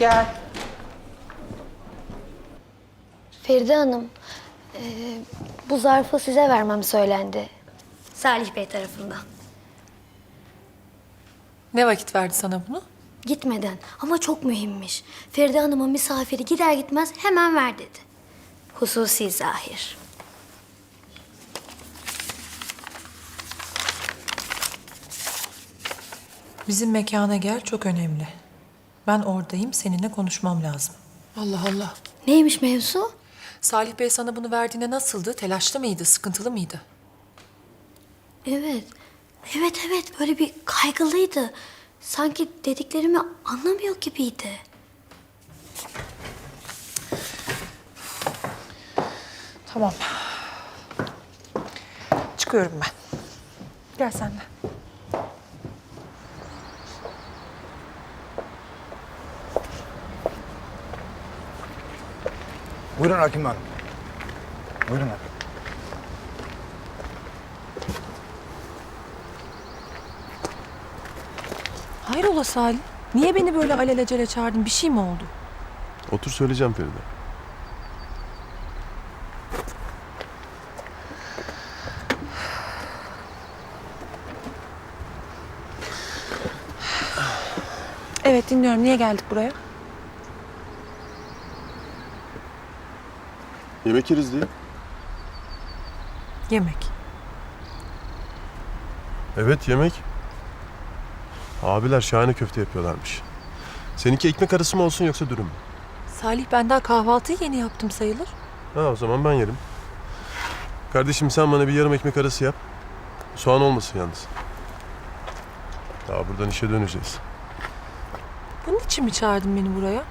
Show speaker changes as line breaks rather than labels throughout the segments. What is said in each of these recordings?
Gel.
Feride Hanım, e, bu zarfı size vermem söylendi. Salih Bey tarafından.
Ne vakit verdi sana bunu?
Gitmeden ama çok mühimmiş. Feride Hanım'ın misafiri gider gitmez hemen ver dedi. Hususi zahir.
Bizim mekana gel çok önemli. Ben oradayım seninle konuşmam lazım. Allah Allah.
Neymiş mevzu?
Salih Bey sana bunu verdiğinde nasıldı? Telaşlı mıydı? Sıkıntılı mıydı?
Evet. Evet evet böyle bir kaygılıydı. Sanki dediklerimi anlamıyor gibiydi.
Tamam. Çıkıyorum ben. Gel sen de.
Buyurun Hakim Hanım. Buyurun efendim.
Hayrola Salih? Niye beni böyle alelacele çağırdın? Bir şey mi oldu?
Otur söyleyeceğim Feride.
Evet dinliyorum. Niye geldik buraya?
Yemek yeriz diye.
Yemek.
Evet yemek. Abiler şahane köfte yapıyorlarmış. Seninki ekmek arası mı olsun yoksa dürüm mü?
Salih ben daha kahvaltıyı yeni yaptım sayılır.
Ha o zaman ben yerim. Kardeşim sen bana bir yarım ekmek arası yap. Soğan olmasın yalnız. Daha buradan işe döneceğiz.
Bunun için mi çağırdın beni buraya?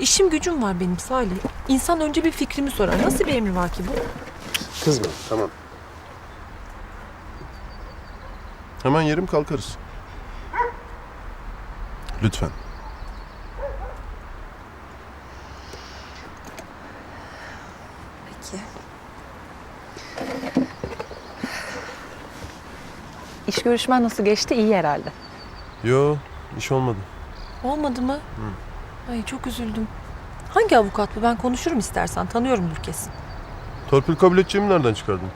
İşim gücüm var benim Salih. İnsan önce bir fikrimi sorar. Nasıl bir emri var ki bu?
Kızma. Tamam. Hemen yerim kalkarız. Lütfen.
Peki. İş görüşmen nasıl geçti? İyi herhalde.
Yo iş olmadı.
Olmadı mı? Ay çok üzüldüm. Hangi avukat bu? Ben konuşurum istersen. Tanıyorumdur kesin.
Torpil kabul edeceğimi nereden çıkardın?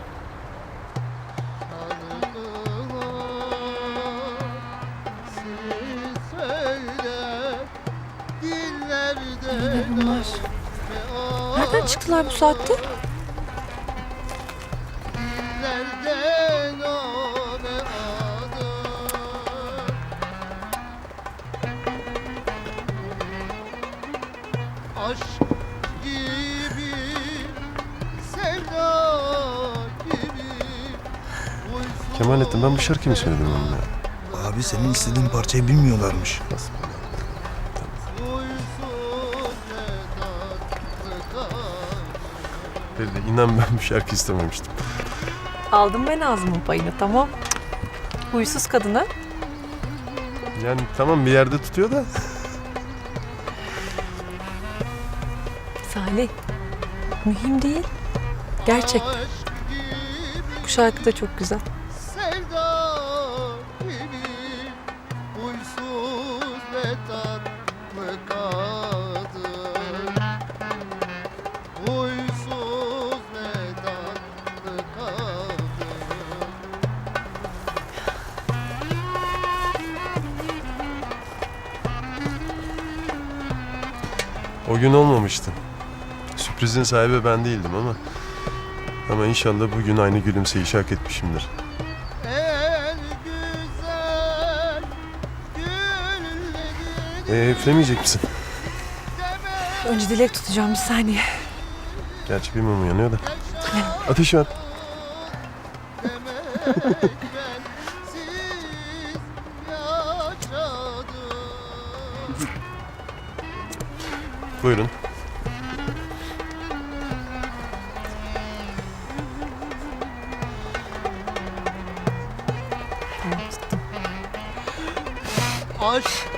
Ne bunlar? Nereden çıktılar bu saatte?
Uysuz
Kemalettin ben bu şarkıyı mı söyledim onunla?
Abi senin istediğin parçayı bilmiyorlarmış.
tatlı kalp
Feride inan ben bu şarkı istememiştim.
Aldım ben ağzımın payını tamam. Huysuz kadına.
Yani tamam bir yerde tutuyor da.
Salih. Mühim değil. Gerçek. Bu şarkı da çok güzel.
O gün olmamıştı. Sürprizin sahibi ben değildim ama... Ama inşallah bugün aynı gülümseyişi hak etmişimdir.
El güzel gülleri
Ee, üflemeyecek misin?
Önce dilek tutacağım bir saniye.
Gerçi bir mum yanıyor da. Ateş var. Buyurun.
Aşk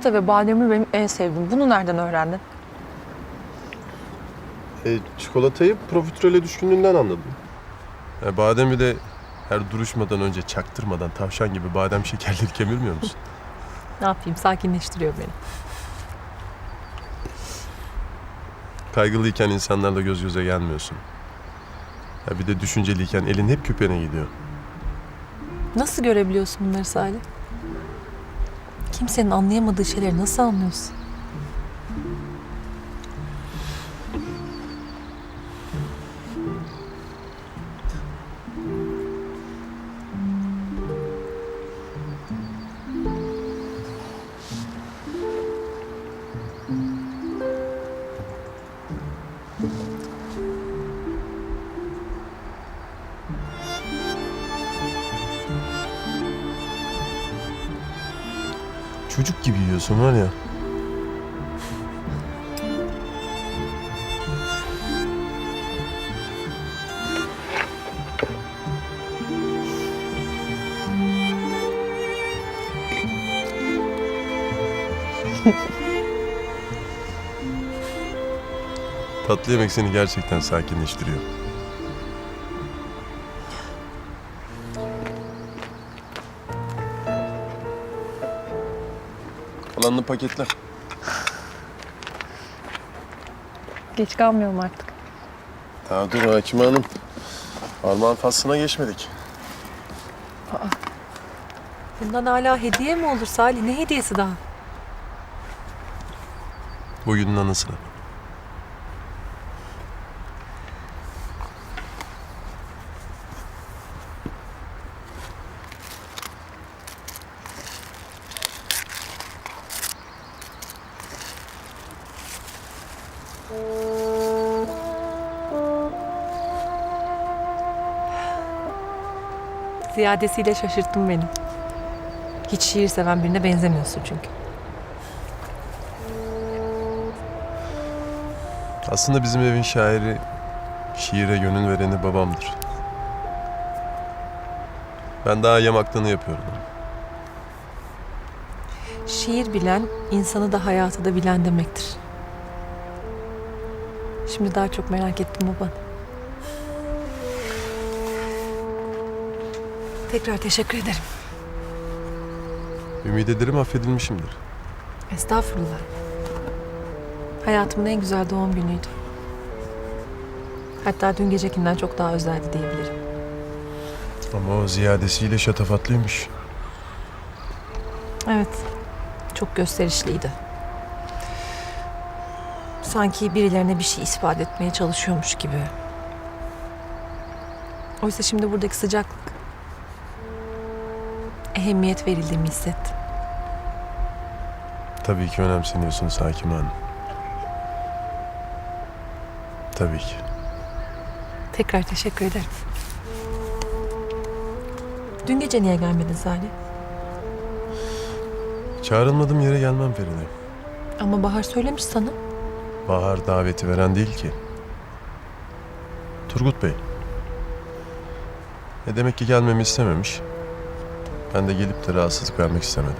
Çikolata ve bademli benim en sevdiğim. Bunu nereden öğrendin?
E, çikolatayı profiterole düşkünlüğünden anladım. E, bademi de her duruşmadan önce çaktırmadan tavşan gibi badem şekerleri kemirmiyor musun?
Ne yapayım? Sakinleştiriyor beni.
Kaygılıyken insanlarla göz göze gelmiyorsun. Ya bir de düşünceliyken elin hep küpene gidiyor.
Nasıl görebiliyorsun bunları Salih? Kimsenin anlayamadığı şeyleri nasıl anlıyorsun?
Çocuk gibi yiyorsun var ya. Tatlı yemek seni gerçekten sakinleştiriyor. Kalanını paketle.
Geç kalmıyorum artık.
Daha dur Hakime Hanım. Armağan faslına geçmedik.
Bundan hala hediye mi olur Salih? Ne hediyesi daha?
Bugünün anısına.
Ziyadesiyle şaşırttın beni. Hiç şiir seven birine benzemiyorsun çünkü.
Aslında bizim evin şairi, şiire gönül vereni babamdır. Ben daha yamaklığını yapıyorum.
Şiir bilen, insanı da hayatı da bilen demektir. Şimdi daha çok merak ettim baba. Tekrar teşekkür ederim.
Ümit ederim affedilmişimdir.
Estağfurullah. Hayatımın en güzel doğum günüydü. Hatta dün gecekinden çok daha özeldi diyebilirim.
Ama o ziyadesiyle şatafatlıymış.
Evet. Çok gösterişliydi. Sanki birilerine bir şey ispat etmeye çalışıyormuş gibi. Oysa şimdi buradaki sıcaklık ehemmiyet verildiğimi hissettim.
Tabii ki önemseniyorsunuz Hakim Hanım. Tabii ki.
Tekrar teşekkür ederim. Dün gece niye gelmedin Salih?
Çağrılmadığım yere gelmem Feride.
Ama Bahar söylemiş sana.
Bahar daveti veren değil ki. Turgut Bey. E demek ki gelmemi istememiş. Ben de gelip de rahatsızlık vermek istemedim.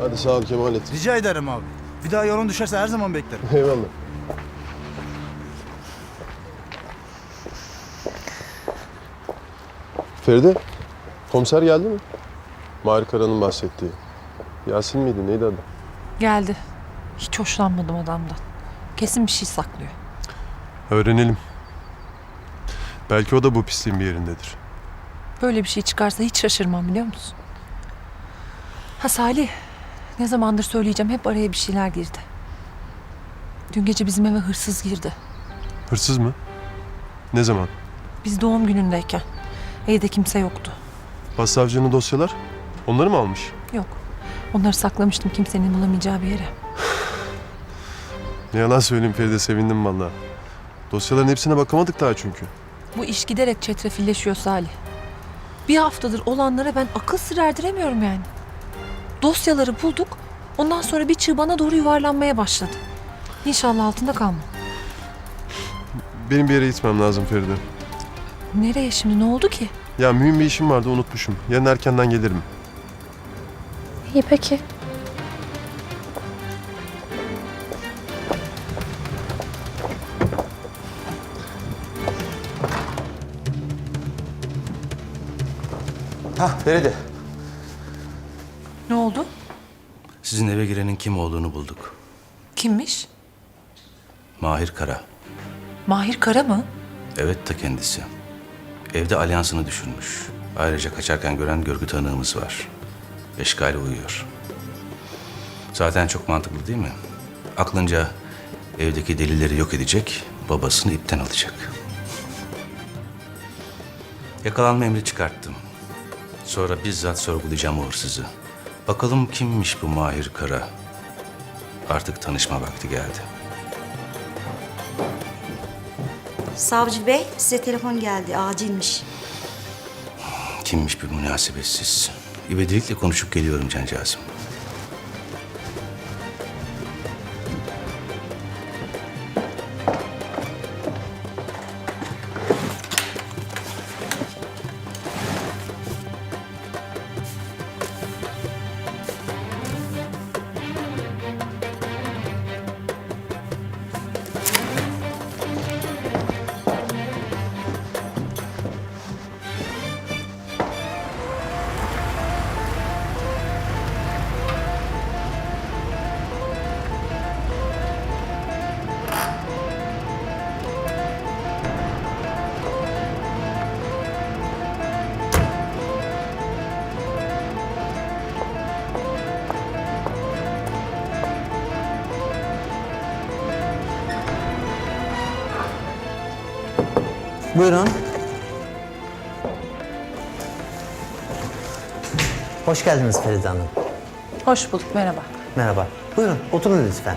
Hadi sağ ol Kemalettin.
Rica ederim abi. Bir daha yolun düşerse her zaman beklerim.
Eyvallah. Feride, komiser geldi mi? Mahir Kara'nın bahsettiği. Yasin miydi, neydi adı?
Geldi. Hiç hoşlanmadım adamdan. Kesin bir şey saklıyor.
Öğrenelim. Belki o da bu pisliğin bir yerindedir.
Böyle bir şey çıkarsa hiç şaşırmam biliyor musun? Ha Salih, ne zamandır söyleyeceğim hep araya bir şeyler girdi. Dün gece bizim eve hırsız girdi.
Hırsız mı? Ne zaman?
Biz doğum günündeyken. Evde kimse yoktu.
Başsavcının dosyalar? Onları mı almış?
Yok. Onları saklamıştım kimsenin bulamayacağı bir yere.
Ne yalan söyleyeyim Feride sevindim vallahi. Dosyaların hepsine bakamadık daha çünkü.
Bu iş giderek çetrefilleşiyor Salih. Bir haftadır olanlara ben akıl sır erdiremiyorum yani. Dosyaları bulduk. Ondan sonra bir çığ bana doğru yuvarlanmaya başladı. İnşallah altında kalma.
Benim bir yere gitmem lazım Feride.
Nereye şimdi ne oldu ki?
Ya mühim bir işim vardı unutmuşum. Yarın erkenden gelirim.
İyi peki.
Hah Feride.
Ne oldu?
Sizin eve girenin kim olduğunu bulduk.
Kimmiş?
Mahir Kara.
Mahir Kara mı?
Evet ta kendisi. Evde alyansını düşürmüş. Ayrıca kaçarken gören görgü tanığımız var. Eşkali uyuyor. Zaten çok mantıklı değil mi? Aklınca evdeki delilleri yok edecek, babasını ipten alacak. Yakalanma emri çıkarttım. Sonra bizzat sorgulayacağım o hırsızı. Bakalım kimmiş bu Mahir Kara? Artık tanışma vakti geldi.
Savcı bey size telefon geldi acilmiş.
Kimmiş bir münasebetsiz. İvedilikle konuşup geliyorum cancağızım.
Buyurun. Hoş geldiniz Feride Hanım.
Hoş bulduk merhaba.
Merhaba. Buyurun oturun lütfen.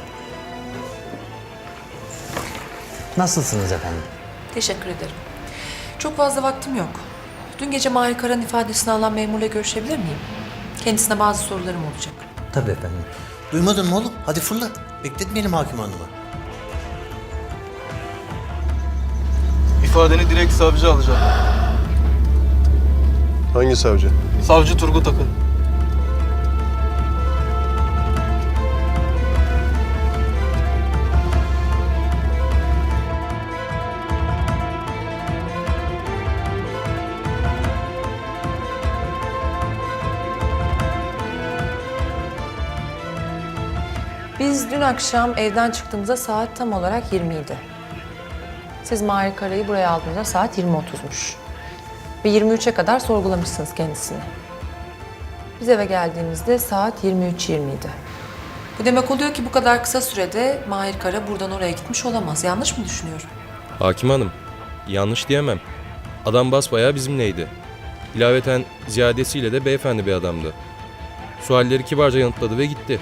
Nasılsınız efendim?
Teşekkür ederim. Çok fazla vaktim yok. Dün gece Mahir Kara'nın ifadesini alan memurla görüşebilir miyim? Kendisine bazı sorularım olacak.
Tabii efendim.
Duymadın mı oğlum? Hadi fırla. Bekletmeyelim hakim hanımı.
İfadeni direkt savcı alacak.
Hangi savcı?
Savcı Turgut Akın.
Biz dün akşam evden çıktığımızda saat tam olarak 20 idi. Siz Mahir Kara'yı buraya aldığınızda saat 20.30'muş. Ve 23'e kadar sorgulamışsınız kendisini. Biz eve geldiğimizde saat 23.20 idi. Bu demek oluyor ki bu kadar kısa sürede Mahir Kara buradan oraya gitmiş olamaz. Yanlış mı düşünüyorum?
Hakim hanım, yanlış diyemem. Adam basbayağı bizimleydi. İlaveten ziyadesiyle de beyefendi bir adamdı. Sualleri kibarca yanıtladı ve gitti.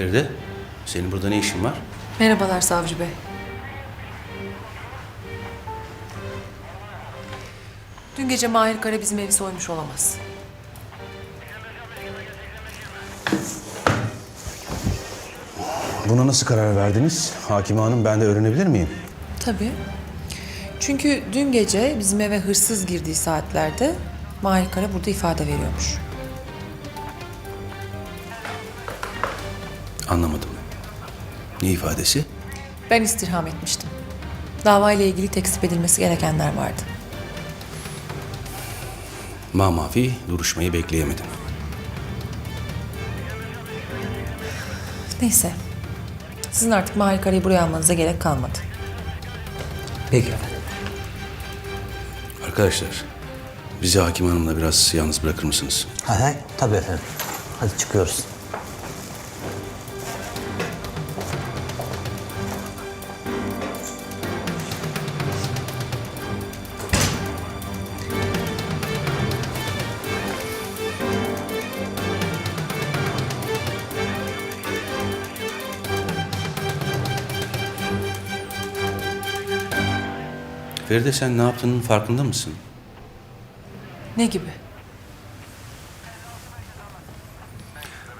Feride, senin burada ne işin var?
Merhabalar Savcı Bey. Dün gece Mahir Kara bizim evi soymuş olamaz.
Buna nasıl karar verdiniz? Hakime hanım ben de öğrenebilir miyim?
Tabii. Çünkü dün gece bizim eve hırsız girdiği saatlerde Mahir Kara burada ifade veriyormuş.
Ne ifadesi?
Ben istirham etmiştim. Davayla ilgili tekzip edilmesi gerekenler vardı.
Mamafi duruşmayı bekleyemedim.
Neyse. Sizin artık Mahir Kara'yı buraya almanıza gerek kalmadı.
Peki efendim.
Arkadaşlar, bizi hakim hanımla biraz yalnız bırakır mısınız?
Hay hay. Tabii efendim. Hadi çıkıyoruz.
Feride sen ne yaptığının farkında mısın?
Ne gibi?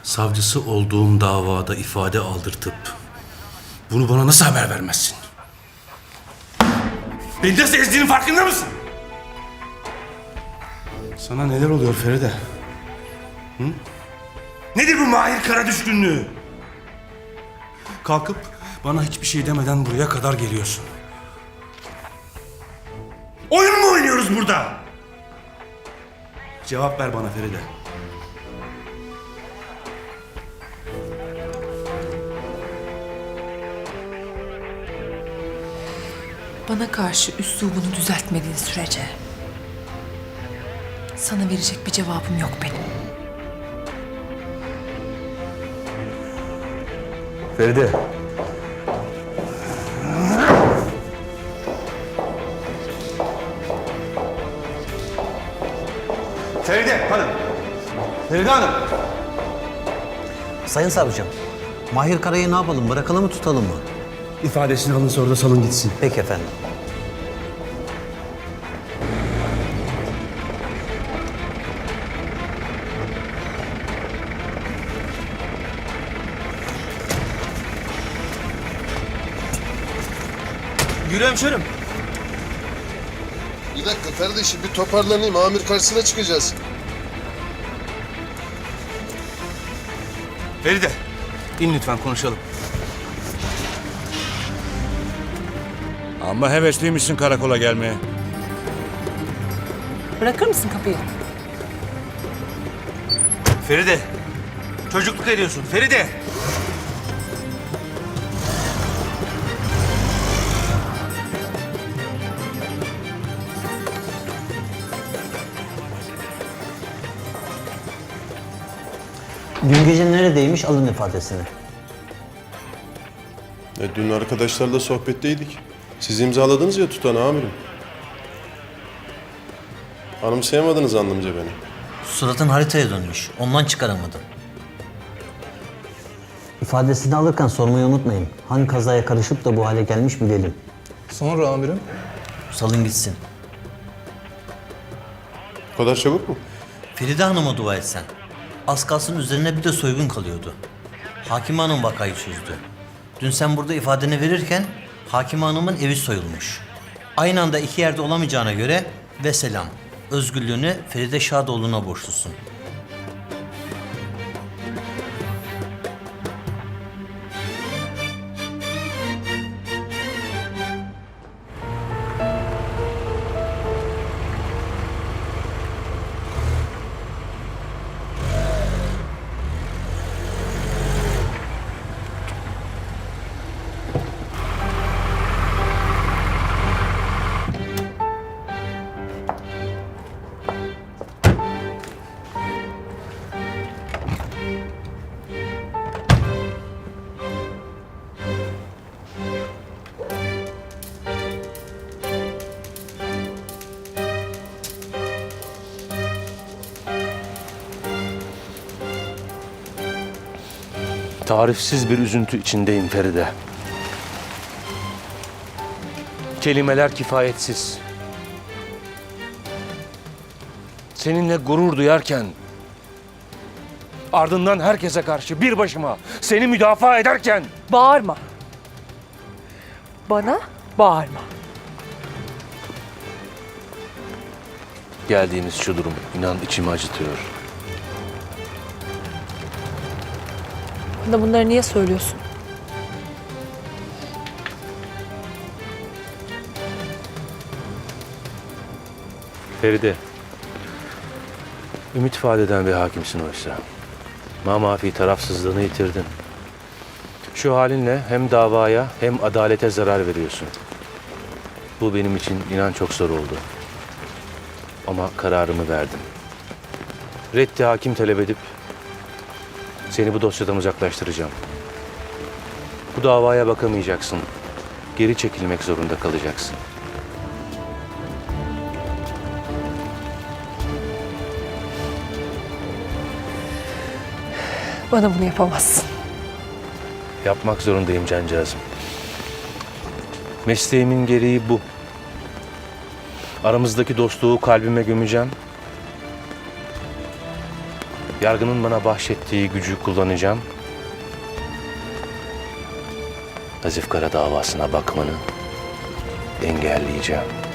savcısı olduğum davada ifade aldırtıp bunu bana nasıl haber vermezsin? Beni nasıl ezdiğinin farkında mısın? Sana neler oluyor Feride? Hı? Nedir bu Mahir Kara düşkünlüğü? Kalkıp bana hiçbir şey demeden buraya kadar geliyorsun. Oyun mu oynuyoruz burada? Cevap ver bana Feride.
Bana karşı üslubunu düzeltmediğin sürece sana verecek bir cevabım yok benim.
Feride. Feride Hanım. Feride Hanım.
Sayın savcım, Mahir Kara'yı ne yapalım? Bırakalım mı tutalım mı?
İfadesini alın sonra da salın gitsin.
Peki efendim.
Yürü hemşerim.
Bir dakika kardeşim bir toparlanayım. Amir karşısına çıkacağız.
Feride. in lütfen konuşalım.
Ama hevesliymişsin karakola gelmeye.
Bırakır mısın kapıyı?
Feride. Çocukluk ediyorsun. Feride.
Dün gece neredeymiş alın ifadesini.
E, dün arkadaşlarla sohbetteydik. Siz imzaladınız ya tutanağı amirim. Anımsayamadınız anlamca beni.
Suratın haritaya dönmüş. Ondan çıkaramadım.
İfadesini alırken sormayı unutmayın. Hangi kazaya karışıp da bu hale gelmiş bilelim.
Sonra amirim?
Salın gitsin.
Bu kadar çabuk mu?
Feride Hanım'a dua etsen. Az kalsın üzerine bir de soygun kalıyordu. Hakim Hanım vakayı çözdü. Dün sen burada ifadeni verirken Hakim Hanım'ın evi soyulmuş. Aynı anda iki yerde olamayacağına göre ve selam. Özgürlüğünü Feride Şadoğlu'na borçlusun.
Tarifsiz bir üzüntü içindeyim Feride. Kelimeler kifayetsiz. Seninle gurur duyarken ardından herkese karşı bir başıma seni müdafaa ederken
Bağırma. Bana bağırma.
geldiğimiz şu durum inan içimi acıtıyor.
Bana bunları niye söylüyorsun?
Feride. Ümit vaat eden bir hakimsin oysa. Mamafi tarafsızlığını yitirdin. Şu halinle hem davaya hem adalete zarar veriyorsun. Bu benim için inan çok zor oldu. Ama kararımı verdim. Reddi hakim talep edip seni bu dosyadan uzaklaştıracağım. Bu davaya bakamayacaksın. Geri çekilmek zorunda kalacaksın.
Bana bunu yapamazsın.
Yapmak zorundayım cancağızım. Mesleğimin gereği bu. Aramızdaki dostluğu kalbime gömeceğim. Yargının bana bahşettiği gücü kullanacağım. Nazif Kara davasına bakmanı engelleyeceğim.